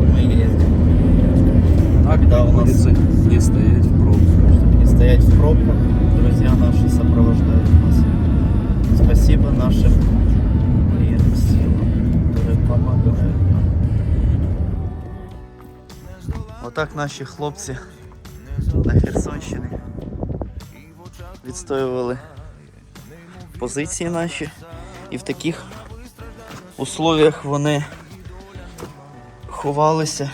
мы ездим. Так Да, у нас- приходится не стоять в пробках. Чтобы не стоять в пробках, друзья наши сопровождают нас. Спасибо нашим военным силам, которые помогают нам. Отак наші хлопці на Херсонщині відстоювали позиції наші. І в таких условіях вони ховалися.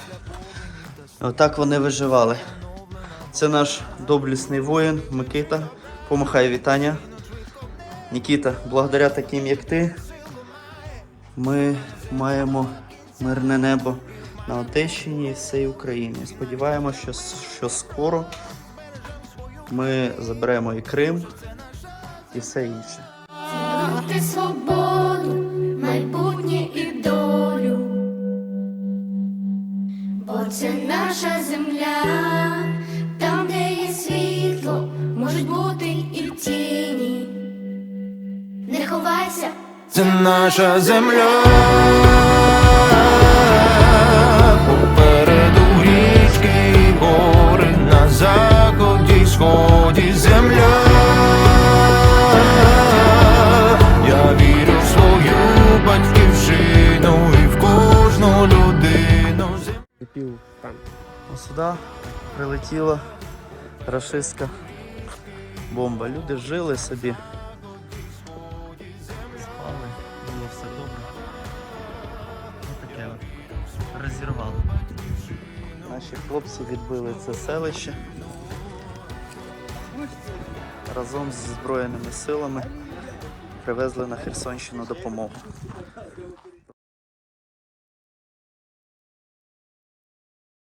Отак вони виживали. Це наш доблісний воїн Микита. Помахай вітання. Нікіта, благодаря таким як ти, ми маємо мирне небо на Одещині і всій Україні. Сподіваємося, що, що скоро ми заберемо і Крим, і все інше. Ти бо це наша земля, там, де є світло, можуть бути і тіні. Не ховайся, Це наша земля. Попереду річки гори, на заході, сході земля. Ось сюди прилетіла рашистська бомба. Люди жили собі. Спали, було все добре. Ось таке от. Розірвало. Наші хлопці відбили це селище. Разом з Збройними силами привезли на Херсонщину допомогу.